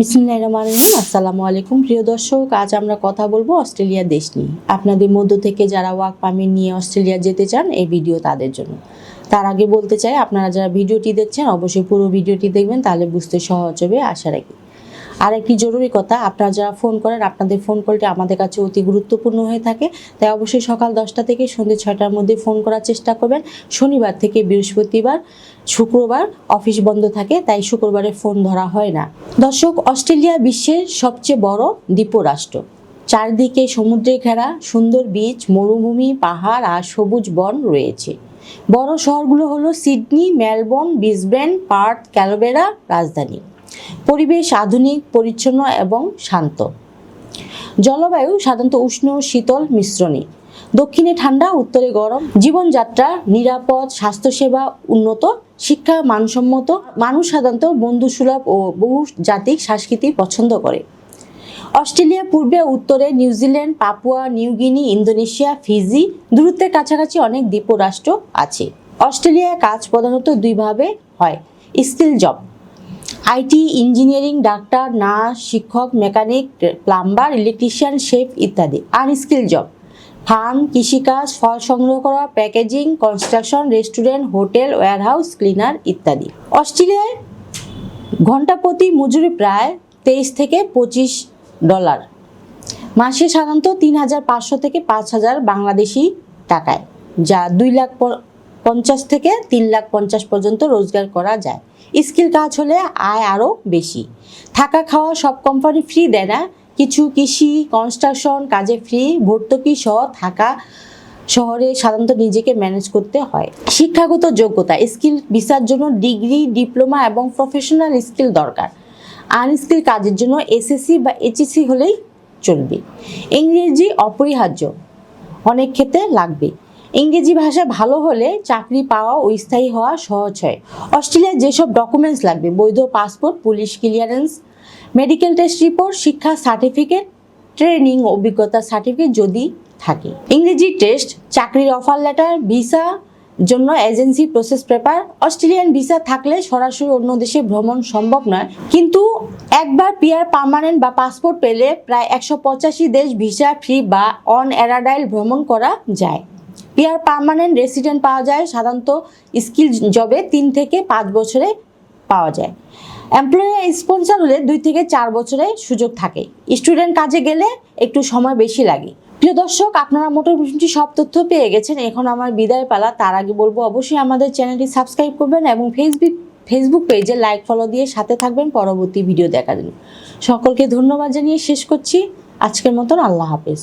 বিসমিল্লাহ রহমান রহিম। আসসালামু আলাইকুম প্রিয় দর্শক, আজ আমরা কথা বলব অস্ট্রেলিয়া দেশ নিয়ে। আপনাদের মধ্য থেকে যারা ওয়ার্ক পারমিট নিয়ে অস্ট্রেলিয়া যেতে চান, এই ভিডিও তাদের জন্য। তার আগে বলতে চাই, আপনারা যারা ভিডিওটি দেখছেন, অবশ্যই পুরো ভিডিওটি দেখবেন, তাহলে বুঝতে সহজ হবে, আশা রাখি। আর একটি জরুরি কথা, আপনারা যারা ফোন করেন, আপনাদের ফোন কলটি আমাদের কাছে অতি গুরুত্বপূর্ণ হয়ে থাকে। তাই অবশ্যই সকাল দশটা থেকে সন্ধ্যে ছয়টার মধ্যে ফোন করার চেষ্টা করবেন। শনিবার থেকে বৃহস্পতিবার, শুক্রবার অফিস বন্ধ থাকে, তাই শুক্রবারে ফোন ধরা হয় না। দর্শক, অস্ট্রেলিয়া বিশ্বের সবচেয়ে বড় দ্বীপরাষ্ট্র। চারদিকে সমুদ্রে ঘেরা, সুন্দর বীচ মরুভূমি, পাহাড় আর সবুজ বন রয়েছে। বড় শহরগুলো হলো Sydney, Melbourne, Brisbane, Perth, Canberra, রাজধানী। পরিবেশ আধুনিক, পরিচ্ছন্ন এবং শান্ত। জলবায়ু সাধারণত উষ্ণ, শীতল, মিশ্রণী। দক্ষিণে ঠান্ডা, উত্তরে গরম। জীবনযাত্রা নিরাপদ, স্বাস্থ্যসেবা উন্নত, শিক্ষা মানসম্মত। মানুষ সাধারণত বন্ধুসুলভ ও বহু জাতিক সংস্কৃতি পছন্দ করে। অস্ট্রেলিয়া পূর্বে, উত্তরে New Zealand Papua New Guinea Indonesia, Fiji দূরত্বের কাছাকাছি অনেক দ্বীপরাষ্ট্র আছে। অস্ট্রেলিয়ায় কাজ প্রধানত দুইভাবে হয় skill job. IT engineering, doctor, nurse, শিক্ষক, মেকানিক, প্লাম্বার, ইলেকট্রিশিয়ান, শেফ ইত্যাদি। Unskilled job. ফার্ম, কৃষিকাজ, ফল সংগ্রহ করা, packaging, construction, restaurant, hotel, warehouse, cleaner ইত্যাদি। অস্ট্রেলিয়ায় ঘণ্টা প্রতি মজুরি প্রায় তেইশ থেকে পঁচিশ ডলার। মাসে সাধারণত তিন হাজার পাঁচশো থেকে পাঁচ হাজার বাংলাদেশি টাকায়, যা দুই লাখ পঞ্চাশ থেকে তিন লাখ পঞ্চাশ পর্যন্ত রোজগার করা যায়। স্কিল কাজ হলে আয় আরও বেশি। থাকা খাওয়া সব কোম্পানি ফ্রি দেয় না। কিছু কৃষি কনস্ট্রাকশন কাজে ফ্রি ভর্তুকি সহ থাকা শহরে সাধারণত নিজেকে ম্যানেজ করতে হয়। শিক্ষাগত যোগ্যতা, স্কিল ভিসার জন্য ডিগ্রি, ডিপ্লোমা এবং প্রফেশনাল স্কিল দরকার। আনস্কিল কাজের জন্য এসএসসি বা এইচএসসি হলেই চলবে। ইংরেজি অপরিহার্য, অনেক ক্ষেত্রে লাগবে। ইংরেজি ভাষা ভালো হলে চাকরি পাওয়া ও স্থায়ী হওয়া সহজ হয়। অস্ট্রেলিয়ার যেসব ডকুমেন্টস লাগবে, বৈধ passport police clearance medical test report শিক্ষা সার্টিফিকেট ট্রেনিং অভিজ্ঞতা সার্টিফিকেট যদি থাকে। ইংরেজি টেস্ট চাকরির অফার লেটার ভিসা জন্য agency process paper Australian visa থাকলে সরাসরি অন্য দেশে ভ্রমণ সম্ভব নয়। কিন্তু একবার পিআর পার্মানেন্ট বা পাসপোর্ট পেলে প্রায় একশো পঁচাশি দেশ ভিসা ফ্রি বা অন অ্যারাডাইল ভ্রমণ করা যায়। পিআর পার্মানেন্ট রেসিডেন্ট পাওয়া যায়, সাধারণত স্কিল জবে তিন থেকে পাঁচ বছরে পাওয়া যায়। এমপ্লয়ার স্পন্সর হলে দুই থেকে চার বছরে সুযোগ থাকে। স্টুডেন্ট কাজে গেলে একটু সময় বেশি লাগে। প্রিয় দর্শক, আপনারা মোটামুটি সব তথ্য পেয়ে গেছেন। এখন আমার বিদায় পালা। তার আগে বলব, অবশ্যই আমাদের চ্যানেলটি সাবস্ক্রাইব করবেন এবং ফেসবুক ফেসবুক পেজে লাইক ফলো দিয়ে সাথে থাকবেন পরবর্তী ভিডিও দেখার জন্য। সকলকে ধন্যবাদ জানিয়ে শেষ করছি। আজকের মতন আল্লাহ হাফেজ।